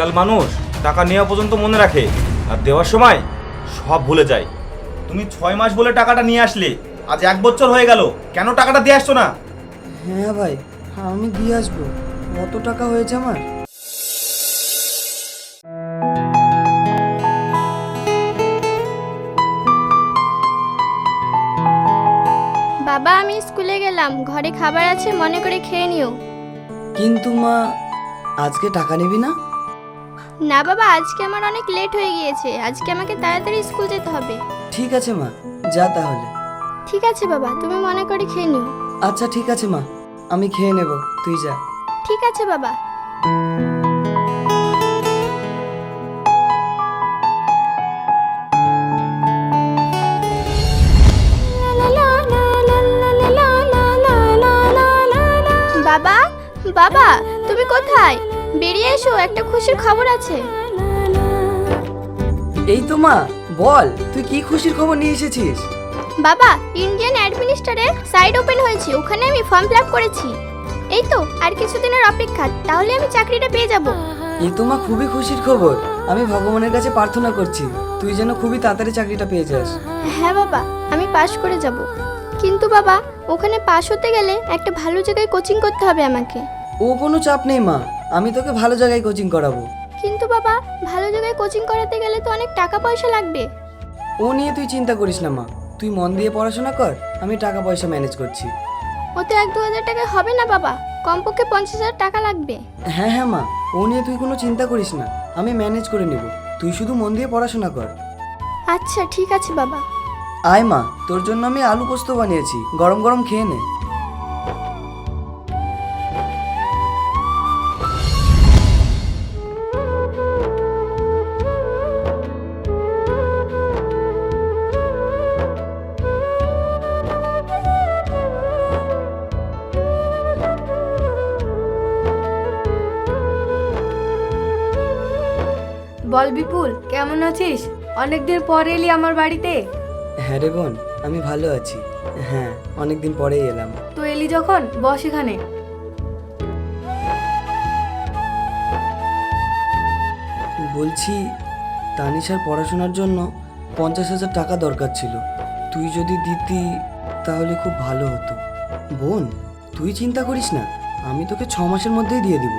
আজকাল মানুষ টাকা নেওয়া পর্যন্ত মনে রাখে আর দেওয়ার সময় সব ভুলে যায়। তুমি ছয় মাস বলে টাকাটা নিয়ে আসলে আজ এক বছর হয়ে গেল কেন টাকাটা দিয়ে আসছো না? হ্যাঁ ভাই আমি দিয়ে আসব কত টাকা হয়েছে আমার? বাবা আমি স্কুলে গেলাম ঘরে খাবার আছে মনে করে খেয়ে নিও। কিন্তু মা আজকে টাকা নিবি না? না বাবা আজকে আমার অনেক লেট হয়ে গিয়েছে। আজকে আমাকে তাড়াতাড়ি স্কুল যেতে হবে। ঠিক আছে মা যা তাহলে। ঠিক আছে বাবা তুমি মনে করে খেয়ে নিও। আচ্ছা ঠিক আছে মা আমি খেয়ে নেব তুই যা। ঠিক আছে বাবা। বাবা বাবা তুমি কোথায়? বেরিয়ে এসো একটা খুশির খবর আছে। এই তো মা বল তুই কি খুশির খবর নিয়ে এসেছিস? বাবা ইন্ডিয়ান অ্যাডমিনিস্ট্রেটে সাইট ওপেন হয়েছে ওখানে আমি ফর্ম ফিল করেছি। এই তো আর কিছুদিনের অপেক্ষা তাহলে আমি চাকরিটা পেয়ে যাব। এ তো মা খুবই খুশির খবর আমি ভগবানের কাছে প্রার্থনা করছি তুই যেন খুবই তাড়াতাড়ি চাকরিটা পেয়ে যাস। হ্যাঁ বাবা আমি পাশ করে যাব। কিন্তু বাবা ওখানে পাশ হতে গেলে একটা ভালো জায়গায় কোচিং করতে হবে আমাকে। ও কোনো চাপ নেই মা আমি তোকে ভালো জায়গায় কোচিং করাবো। কিন্তু বাবা ভালো জায়গায় কোচিং করাতে গেলে তো অনেক টাকা পয়সা লাগবে। ও নিয়ে তুই চিন্তা করিস না মা। তুই মন দিয়ে পড়াশোনা কর আমি টাকা পয়সা ম্যানেজ করছি ওতে এক দু হাজার টাকায় হবে না বাবা কমপক্ষে পঞ্চাশ হাজার টাকা লাগবে। হ্যাঁ হ্যাঁ মা। ও নিয়ে তুই কোনো চিন্তা করিস না আমি ম্যানেজ করে নেব। তুই শুধু মন দিয়ে পড়াশোনা কর। আচ্ছা ঠিক আছে বাবা। আয় মা। তোর জন্য আমি আলু পোস্ত বানিয়েছি। গরম গরম খেয়ে নে। বল বিপুল কেমন আছিস? অনেকদিন পরে এলি আমার বাড়িতে। হ্যাঁ রে বোন আমি ভালো আছি। হ্যাঁ অনেকদিন পরেই এলাম। তো এলি যখন? বস এখানে। বলছি তানিশার পড়াশোনার জন্য পঞ্চাশ হাজার টাকা দরকার ছিল। তুই যদি দিতি তাহলে খুব ভালো হতো। বোন তুই চিন্তা করিস না আমি তোকে ছ মাসের মধ্যেই দিয়ে দিব।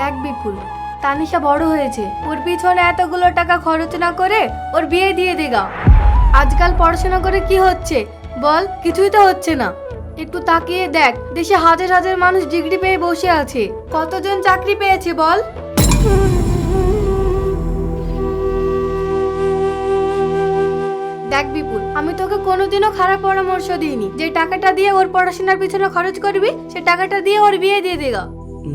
দেখ বিপুল তানিশা বড় হয়েছে। ওর পিছনে এতগুলো টাকা খরচ না করে ওর বিয়ে দিয়ে দেগা আজকাল পড়াশোনা করে কি হচ্ছে? বল, কিছুই তো হচ্ছে না। একটু তাকিয়ে দেখ, দেশে হাজার হাজার মানুষ ডিগ্রি পেয়ে বসে আছে। কতজন চাকরি পেয়েছে বল? দেখ বিপুল, আমি তোকে কোনোদিনও খারাপ পরামর্শ দিইনি। যে টাকাটা দিয়ে ওর পড়াশোনার পিছনে খরচ করবি, সে টাকাটা দিয়ে ওর বিয়ে দিয়ে দেগা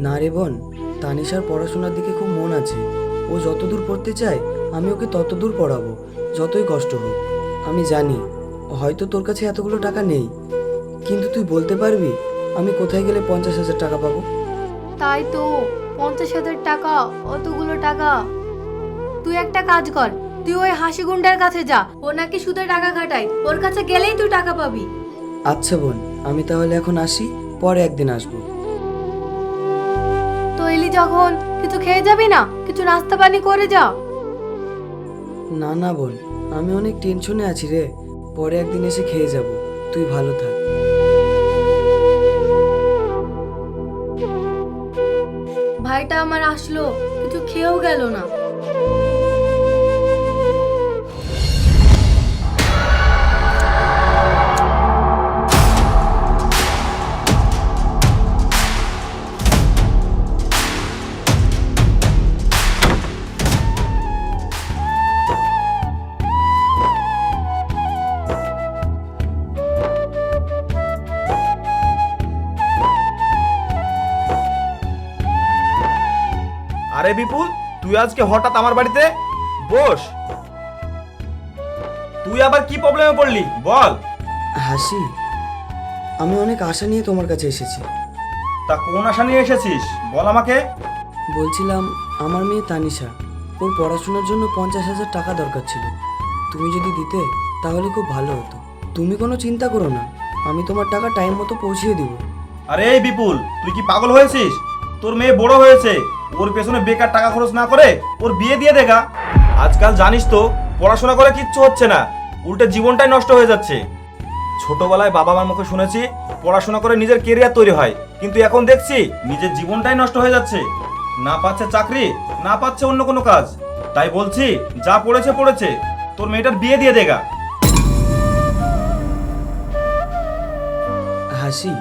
না রে বোন তানিশার পড়াশোনার দিকে খুব মন আছে। ও যত দূর পড়তে চায় আমি ওকে তত দূর পড়াবো যতই কষ্ট হোক। আমি জানি হয়তো তোর কাছে এতগুলো টাকা নেই। কিন্তু তুই বলতে পারবি আমি কোথায় গেলে পঞ্চাশ হাজার টাকা পাবো? তাই তো পঞ্চাশ হাজার টাকা অতগুলো টাকা। তুই একটা কাজ কর তুই ওই হাসি গুন্ডার কাছে যা ও নাকি সুদে টাকা খাটায় ওর কাছে গেলেই তুই টাকা পাবি। আচ্ছা বোন আমি তাহলে এখন আসি পরে একদিন আসব। এলি যখন কিছু খেয়ে যাবি না? কিছু নাস্তা পানি করে যা। না না বোন আমি অনেক টেনশনে আছি রে। পরে একদিন এসে খেয়ে যাব। তুই ভালো থাক। ভাইটা আমার আসলো কিছু খেয়েও গেল না। আজকে হঠাৎ আমার বাড়িতে? বস। তুই আবার কি প্রবলেমে পড়লি? বল। হাসি আমি অনেক আশা নিয়ে তোমার কাছে এসেছি। তা কোন আশা নিয়ে এসেছিস? বল আমাকে। বলছিলাম আমার মেয়ে তানিশা ওর পড়াশোনার জন্য পঞ্চাশ হাজার টাকা দরকার ছিল। তুমি যদি দিতে তাহলে খুব ভালো হতো। তুমি কোনো চিন্তা করো না আমি তোমার টাকা টাইম মতো পৌঁছিয়ে দিব। আরে এই বিপুল তুই কি পাগল হয়েছিস? তোর মেয়ে বড় হয়েছে। ওর পেছনে বেকার টাকা খরচ না করে ওর বিয়ে দিয়ে দেখা আজকাল জানিস তো, পড়াশোনা করে কিচ্ছু হচ্ছে না, উল্টে জীবনটাই নষ্ট হয়ে যাচ্ছে। ছোটবেলায় বাবা মার মুখে শুনেছি, পড়াশোনা করে নিজের কেরিয়ার তৈরি হয়, কিন্তু এখন দেখছি নিজের জীবনটাই নষ্ট হয়ে যাচ্ছে। না পাচ্ছে চাকরি, না পাচ্ছে অন্য কোনো কাজ। তাই বলছি, যা পড়েছে পড়েছে, তোর মেয়েটার বিয়ে দিয়ে দেগা হাসি,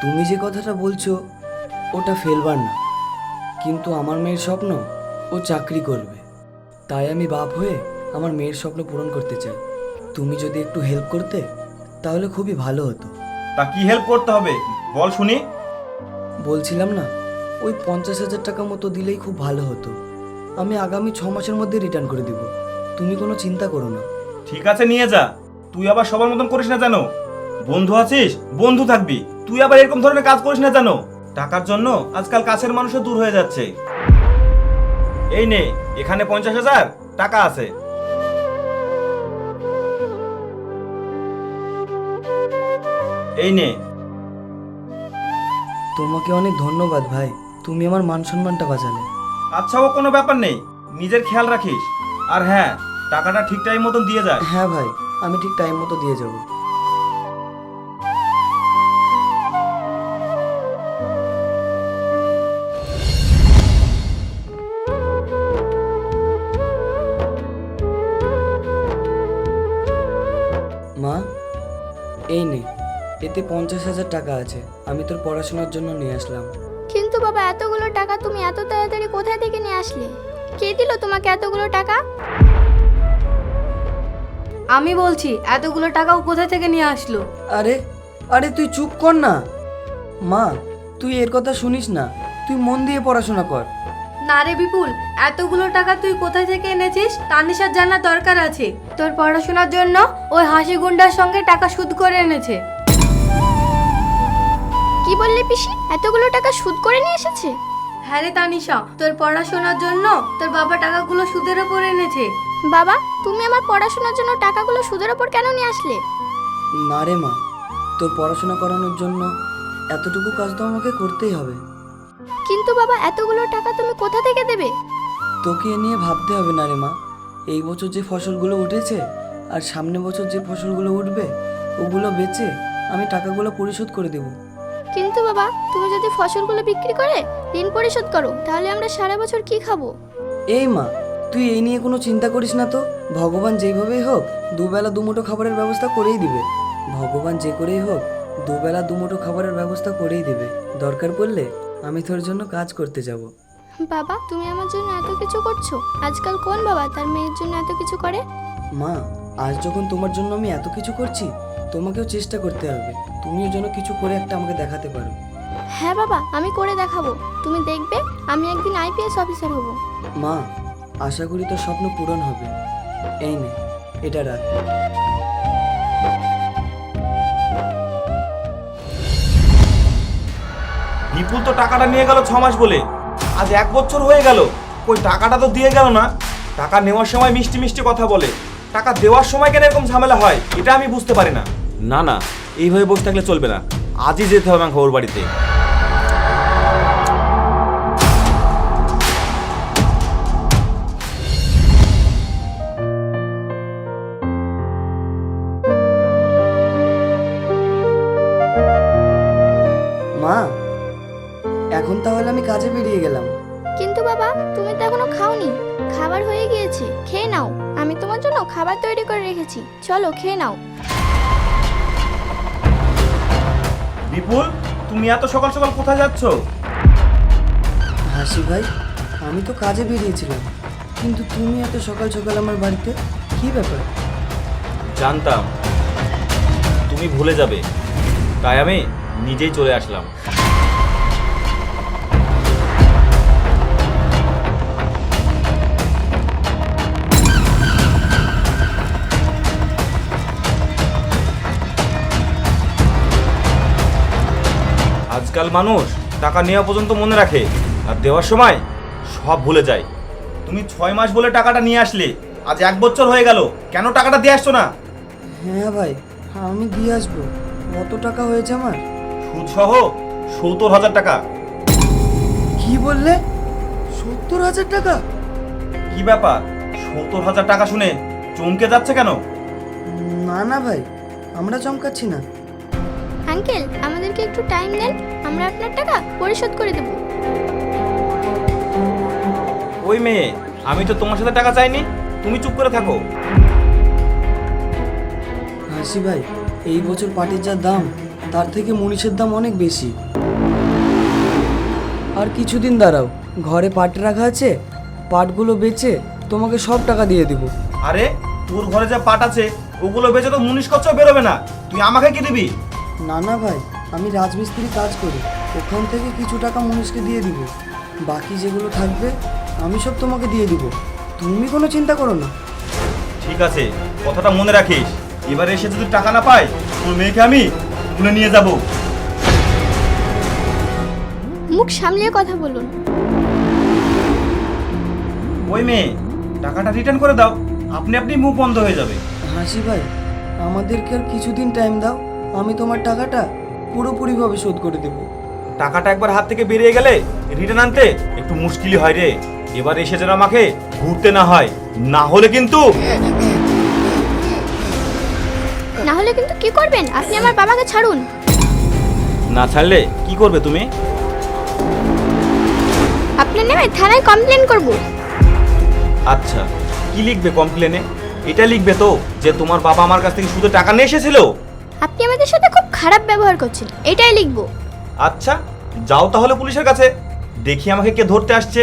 তুমি যে কথাটা বলছো, ওটা ফেলবার না। কিন্তু আমার মেয়ের স্বপ্ন ও চাকরি করবে। তাই আমি বাপ হয়ে আমার মেয়ের স্বপ্ন পূরণ করতে চাই। তুমি যদি একটু হেল্প করতে তাহলে খুবই ভালো হতো। তা কি হেল্প করতে হবে? বল শুনি। বলছিলাম না ওই পঞ্চাশ হাজার টাকা মতো দিলেই খুব ভালো হতো। আমি আগামী ছ মাসের মধ্যে রিটার্ন করে দিব। তুমি কোনো চিন্তা করো না। ঠিক আছে নিয়ে যা। তুই আবার সবার মতন করিস না জানো বন্ধু আছিস বন্ধু থাকবি। তুই আবার এরকম ধরনের কাজ করিস না জানো টাকার জন্য আজকাল কাছের মানুষও দূর হয়ে যাচ্ছে। এই নে এখানে পঞ্চাশ হাজার টাকা আছে। এই নে। তোমাকে অনেক ধন্যবাদ ভাই তুমি আমার মান সম্মানটা বাঁচালে। আচ্ছা ও কোনো ব্যাপার নেই নিজের খেয়াল রাখিস। আর হ্যাঁ টাকাটা ঠিক টাইম মতন দিয়ে যায় হ্যাঁ ভাই আমি ঠিক টাইম মতো দিয়ে যাব। এতে পঞ্চাশ হাজার টাকা আছে। আমি তোর পড়াশোনার জন্য নিয়ে আসলাম। কিন্তু বাবা এতগুলো টাকা তুমি এত তাড়াতাড়ি কোথায় থেকে নিয়ে আসলে? কে দিল তোমাকে এতগুলো টাকা? আমি বলছি এতগুলো টাকাও কোথা থেকে নিয়ে আসলো? আরে আরে তুই চুপ কর না। মা তুই এর কথা শুনিস না। তুই মন দিয়ে পড়াশোনা কর। না রে বিপুল এতগুলো টাকা তুই কোথায় থেকে এনেছিস? তানিশার জানার দরকার আছে। তোর পড়াশোনার জন্য ওই হাসি গুন্ডার সঙ্গে টাকা সুদ করে এনেছে। কি বললে পিসি? এতগুলো টাকা সুদ করে নিয়ে এসেছে? হ্যাঁ রে তানিশা তোর পড়াশোনার জন্য তোর বাবা টাকাগুলো সুদের ওপর এনেছে। বাবা তুমি আমার পড়াশোনার জন্য টাকাগুলো সুদের ওপর কেন নিয়ে আসলে? না রে মা তোর পড়াশোনা করানোর জন্য এতটুকু কাজ তো আমাকে করতেই হবে। কিন্তু বাবা এতগুলো টাকা তুমি কোথা থেকে দেবে? তোকে এ নিয়ে ভাবতে হবে না রে মা এই বছর যে ফসলগুলো উঠেছে আর সামনে বছর যে ফসলগুলো উঠবে ওগুলো বেচে আমি টাকাগুলো পরিশোধ করে দেব। কিন্তু বাবা তুমি যদি ফসলগুলো বিক্রি করে ঋণ পরিশোধ করো তাহলে আমরা সারা বছর কি খাব? এই মা তুই এই নিয়ে কোনো চিন্তা করিস না তো। ভগবান যেভাবেই হোক দুবেলা দুমুঠো খাবারের ব্যবস্থা করেই দিবে। ভগবান যে করেই হোক দুবেলা দুমুঠো খাবারের ব্যবস্থা করেই দিবে। দরকার পড়লে আমি তোর জন্য কাজ করতে যাব। বাবা তুমি আমার জন্য এত কিছু করছ। আজকাল কোন বাবা তার মেয়ের জন্য এত কিছু করে? মা আজ যখন তোমার জন্য আমি এত কিছু করছি তোমাকেও চেষ্টা করতে হবে। তুমিও যেন কিছু করে একটা আমাকে দেখাতে পারো। হ্যাঁ বাবা আমি করে দেখাবো। তুমি দেখবে আমি একদিন আইপিএস অফিসার হব। মা আশা করি তোর স্বপ্ন পূরণ হবে। এই নে এটা রাখ। বিপুল তো টাকাটা নিয়ে গেল ছ মাস বলে। আজ এক বছর হয়ে গেল। ওই টাকাটা তো দিয়ে গেল না? টাকা নেওয়ার সময় মিষ্টি মিষ্টি কথা বলে। টাকা দেওয়ার সময় কেন এরকম ঝামেলা হয়? এটা আমি বুঝতে পারি না। না না এইভাবে বসে থাকলে চলবে না। আজই যেতে হবে আমার ওর বাড়িতে মা এখন তাহলে আমি কাজে বেরিয়ে গেলাম। কিন্তু বাবা তুমি তো এখনও খাওনি। খাবার হয়ে গিয়েছে খেয়ে নাও। আমি তোমার জন্য খাবার তৈরি করে রেখেছি। চলো খেয়ে নাও। বিপুল তুমি এত সকাল সকাল কোথায় যাচ্ছ? হাসি ভাই আমি তো কাজে বেরিয়েছিলাম। কিন্তু তুমি এত সকাল সকাল আমার বাড়িতে কি ব্যাপার? জানতাম। তুমি ভুলে যাবে। তাই আমি নিজেই চলে আসলাম। আজকাল মানুষ টাকা নেওয়া পর্যন্ত মনে রাখে আর দেওয়ার সময় সব ভুলে যায়। তুমি ছয় মাস বলে টাকাটা নিয়ে আসলে আজ এক বছর হয়ে গেল কেন টাকাটা দিয়ে আসছো না? হ্যাঁ ভাই আমি দিয়ে আসব। কত টাকা হয়েছে আমার? সুদ সহ সত্তর হাজার টাকা। কি বললে? সত্তর হাজার টাকা? কি ব্যাপার? সত্তর হাজার টাকা শুনে চমকে যাচ্ছে কেন? না না ভাই আমরা চমকাচ্ছি না। আঙ্কেল আমাদেরকে একটু টাইম দেন আমরা আপনার টাকা পরিশোধ করে দেবো। ওই মেয়ে আমি তো তোমার সাথে টাকা চাইনি তুমি চুপ করে থাকো। হাসি ভাই এই বছর পাটের যা দাম তার থেকে মনীষের দাম অনেক বেশি। আর কিছুদিন দাঁড়াও ঘরে পাট রাখা আছে পাটগুলো বেচে তোমাকে সব টাকা দিয়ে দিব। আরে তোর ঘরে যা পাট আছে ওগুলো বেচে তো মুনিশ খরচ বেরোবে না। তুই আমাকে কি দিবি? না না ভাই আমি রাজমিস্ত্রি কাজ করি। ওখান থেকে কিছু টাকা মনীষকে দিয়ে দিব। বাকি যেগুলো থাকবে আমি সব তোমাকে দিয়ে দিব। তুমি কোনো চিন্তা করো না। ঠিক আছে কথাটা মনে রাখিস। এবারে এসে যদি টাকা না পাই তোর মেয়েকে আমি তুলে নিয়ে যাব। মুখ সামলিয়ে কথা বলুন। ওই মেয়ে টাকাটা রিটার্ন করে দাও। আপনি আপনি মুখ বন্ধ হয়ে যাবে। হাসি ভাই আমাদেরকে আর কিছুদিন টাইম দাও। আমি তোমার টাকাটা পুরোপুরিভাবে শোধ করে দেব। টাকাটা একবার হাত থেকে বেরিয়ে গেলে রিটার্ন আনতে একটু মুশকিলই হয় রে। এবার এসে যেন আমাকে ঘুরতে না হয় না হলে কিন্তু না হলে কিন্তু কি করবেন? আপনি আমার বাবাকে ছাড়ুন। না ছাড়লে কি করবে তুমি? আপনার নামে থানায় কমপ্লেন করব। আচ্ছা কি লিখবে কমপ্লেনে এটা লিখবে তো যে তোমার বাবা আমার কাছ থেকে শুধু টাকা নিয়ে এসেছিল? আপনি আমাদের সাথে খুব খারাপ ব্যবহার করছেন এটাই লিখব। আচ্ছা যাও তাহলে পুলিশের কাছে। দেখি আমাকে কে ধরতে আসছে।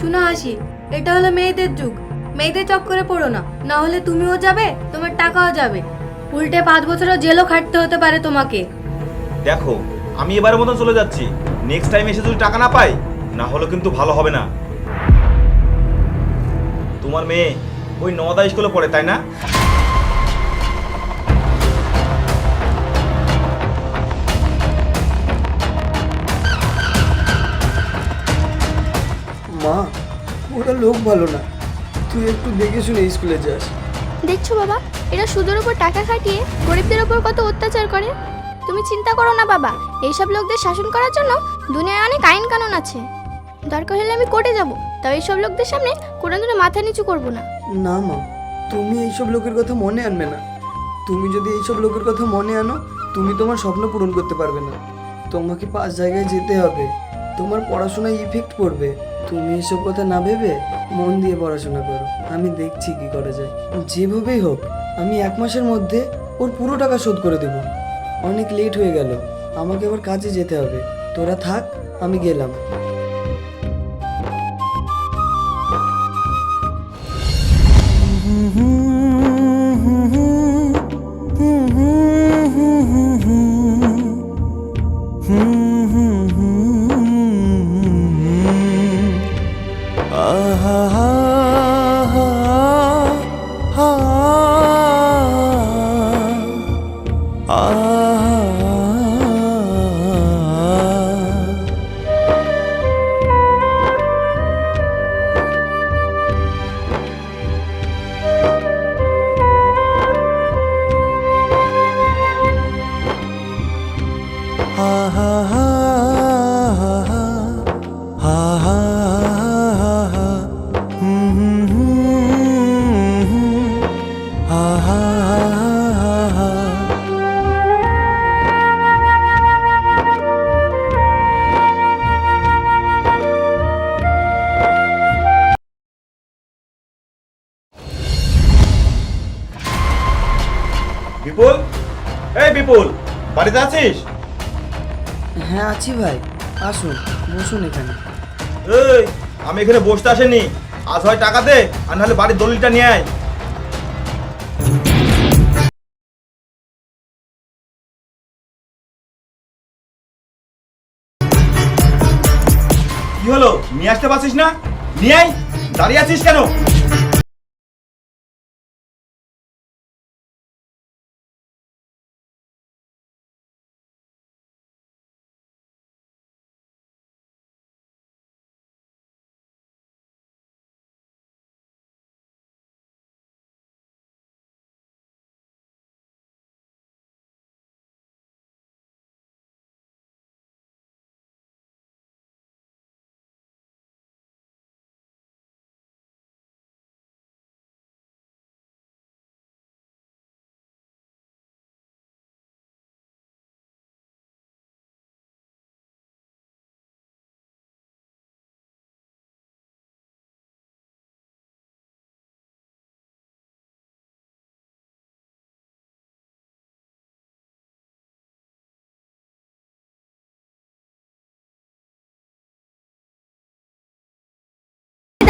শুনো হাসি এটা হলো মেয়েদের যুগ। মেয়েদের চক্করে পড়ো না না হলে তুমিও যাবে তোমার টাকাও যাবে। উল্টে পাঁচ বছরও জেলও খাটতে হতে পারে তোমাকে। দেখো আমি এবারের মতন চলে যাচ্ছি। নেক্সট টাইম এসে যদি টাকা না পাই না হলে কিন্তু ভালো হবে না। তোমার মেয়ে ওই নওদা স্কুলে পড়ে তাই না? মা ওরা লোক ভালো না। তুই একটু দেখে শুনে স্কুলে যাস। দেখছ বাবা এরা সুদের উপর টাকা খাটিয়ে গরিবদের উপর কত অত্যাচার করে? তুমি চিন্তা করো না বাবা এইসব লোকদের শাসন করার জন্য দুনিয়ায় অনেক আইন কানুন আছে। দরকার হলে আমি কোর্টে যাব। তবে এইসব লোকদের সামনে কোনো দিনও মাথা নিচু করব না। না মা, তুমি এইসব লোকের কথা মনে আনবে না। তুমি যদি এইসব লোকের কথা মনে আনো, তুমি তোমার স্বপ্ন পূরণ করতে পারবে না। তোমাকে পাঁচ জায়গায় যেতে হবে। তোমার পড়াশোনায় ইফেক্ট পড়বে। তুমি এসব কথা না ভেবে মন দিয়ে পড়াশোনা করো। আমি দেখছি কি করা যায়। যেভাবেই হোক, আমি এক মাসের মধ্যে ওর পুরো টাকা শোধ করে দেব। অনেক লেট হয়ে গেল। আমাকে আবার কাজে যেতে হবে। তোরা থাক, আমি গেলাম। আছি ভাই। আসুন, বসুন এখানে। এই, আমি এখানে বসতে আসেনি। আজ হয় টাকা দে, আর নাহলে বাড়ির দলিলটা নিয়ে আয়। কি হলো? নিয়ে আসতে পারছিস না? নিয়ে আয়। দাঁড়িয়ে আছিস কেন?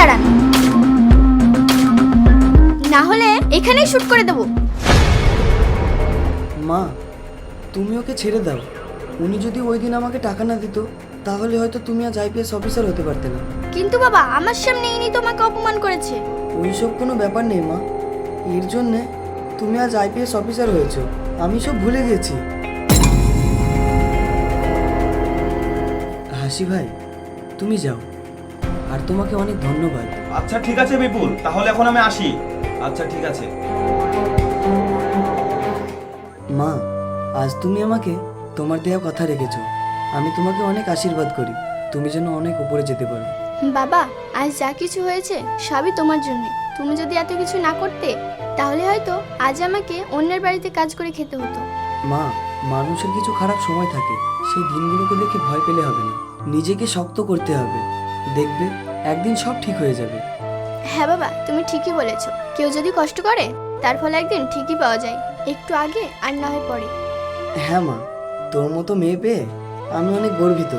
দাঁড়ান না হলে এখানেই শুট করে দেবো। মা তুমি ওকে ছেড়ে দাও। উনি যদি ওই দিন আমাকে টাকা না দিত তাহলে হয়তো তুমি আজ আইপিএস অফিসার হতে পারতে না। কিন্তু বাবা আমার সামনে ইনি তোমাকে অপমান করেছে। ওইসব কোনো ব্যাপার নেই মা। এর জন্যে তুমি আজ আইপিএস অফিসার হয়েছো। আমি সব ভুলে গেছি। হাসি ভাই তুমি যাও। আর তোমাকে অনেক ধন্যবাদ। আচ্ছা ঠিক আছে বিপুল তাহলে এখন আমি আসি। আচ্ছা ঠিক আছে। মা আজ তুমি আমাকে তোমার দেওয়া কথা রেখেছো। আমি তোমাকে অনেক আশীর্বাদ করি। তুমি যেন অনেক উপরে যেতে পারো। বাবা আজ যা কিছু হয়েছে সবই তোমার জন্য। তুমি যদি এত কিছু না করতে তাহলে হয়তো আজ আমাকে অন্যের বাড়িতে কাজ করে খেতে হতো। মা মানুষের কিছু খারাপ সময় থাকে। সেই দিনগুলোকে দেখে ভয় পেলে হবে না। নিজেকে শক্ত করতে হবে। দেখবে একদিন সব ঠিক হয়ে যাবে। হ্যাঁ বাবা তুমি ঠিকই বলেছ। কেউ যদি কষ্ট করে তার ফলে একদিন ঠিকই পাওয়া যায়। একটু আগে আর না হয় পরে। হ্যাঁ মা তোর মতো মেয়ে পেয়ে আমি অনেক গর্বিত।